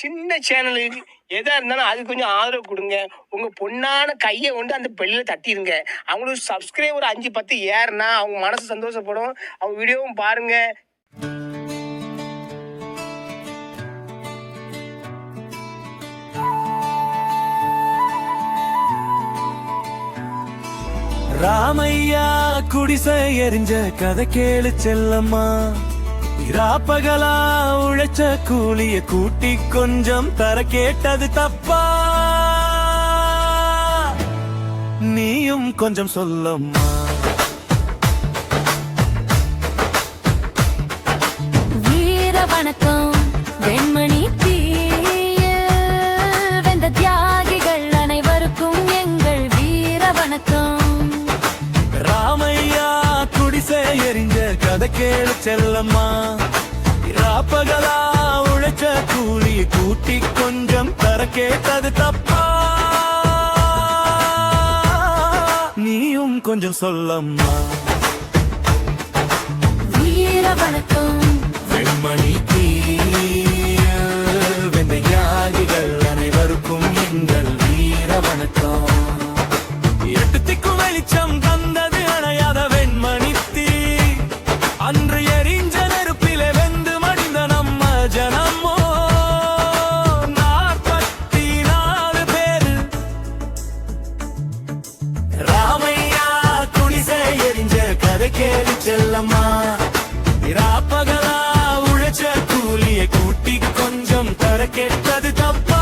சின்ன சேனலுக்கு எதாக இருந்தாலும் அது கொஞ்சம் ஆதரவு கொடுங்க. உங்கள் பொண்ணான கையை கொண்டு அந்த பெல்லில் தட்டிடுங்க அவங்களுக்கு சப்ஸ்கிரைபர் அஞ்சு பத்து ஏறுனா அவங்க மனசு சந்தோஷப்படும். அவங்க வீடியோவும் பாருங்க. ராமையா குடிசை எரிஞ்ச கதை கேளு செல்லம்மா. இராப்பகலா உழைச்ச கூலிய கூட்டி கொஞ்சம் தர கேட்டது தப்பா? நீயும் கொஞ்சம் சொல்லம்மா. வீர வணக்கம் வெண்மணி தீயில். வெந்த தியாகிகள் அனைவருக்கும் எங்கள் வீர வணக்கம். கதை கேளு செல்லம்மா. இராப்பகலா உழைச்ச கூலிய கூட்டி கொஞ்சம் தர கேட்டது தப்பா? நீயும் கொஞ்சம் சொல்லம்மா. வீர வணக்கம். வெண்மணி தீயில் வெந்த யாகிகள் அனைவருக்கும் எங்கள் வீர வணக்கம். கொஞ்சம் தர கேட்டது தப்பா?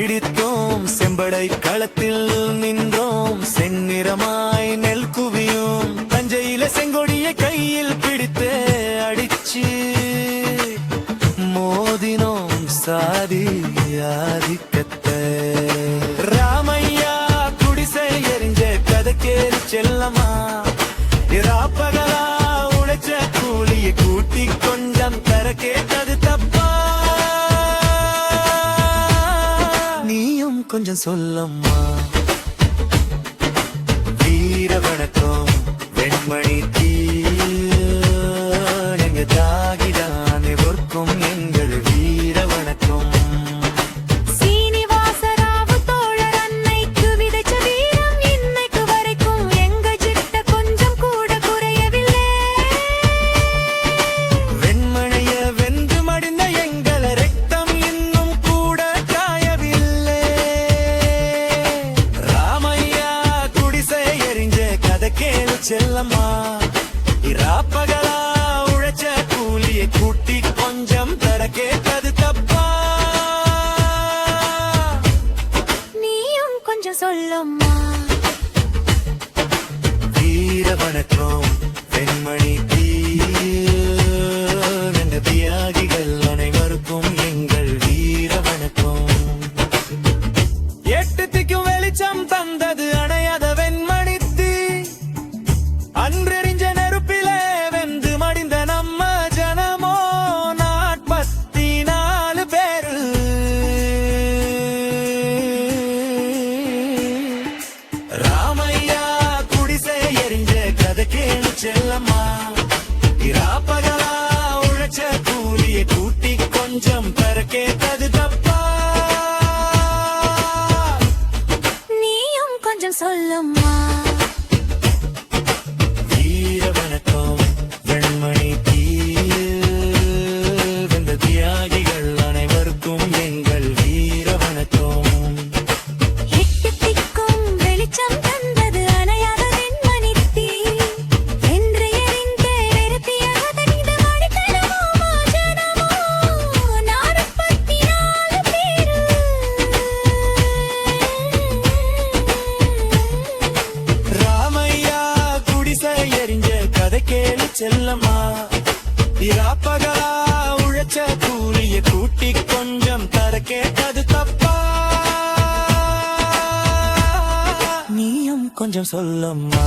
பிடித்தோம். செம்படை களத்தில் நின்றோம். செந்நிறமாய் நெல் குவியும். தஞ்சையில செங்கொடிய கையில் பிடித்து அடிச்சு மோதினோம். சாதி ஆதிக்கத்தை. ராமையா குடிசை எரிஞ்ச கதை செல்லமா இராப்பகலா உழைச்ச கூலியை கூட்டி கொஞ்சம் தர கேட்டது தப்பா? கொஞ்சம் சொல்லம்மா. வீர வணக்கம் வெண்மணி தீயில் எங்க கதை கேளு செல்லம்மா இராப்பகலா உழைச்ச செல்லம்மா. இராப்பகலா உழைச்ச கூலிய கூட்டி கொஞ்சம் தர கேட்டது தப்பா? நீயும் கொஞ்சம் சொல்லம்மா.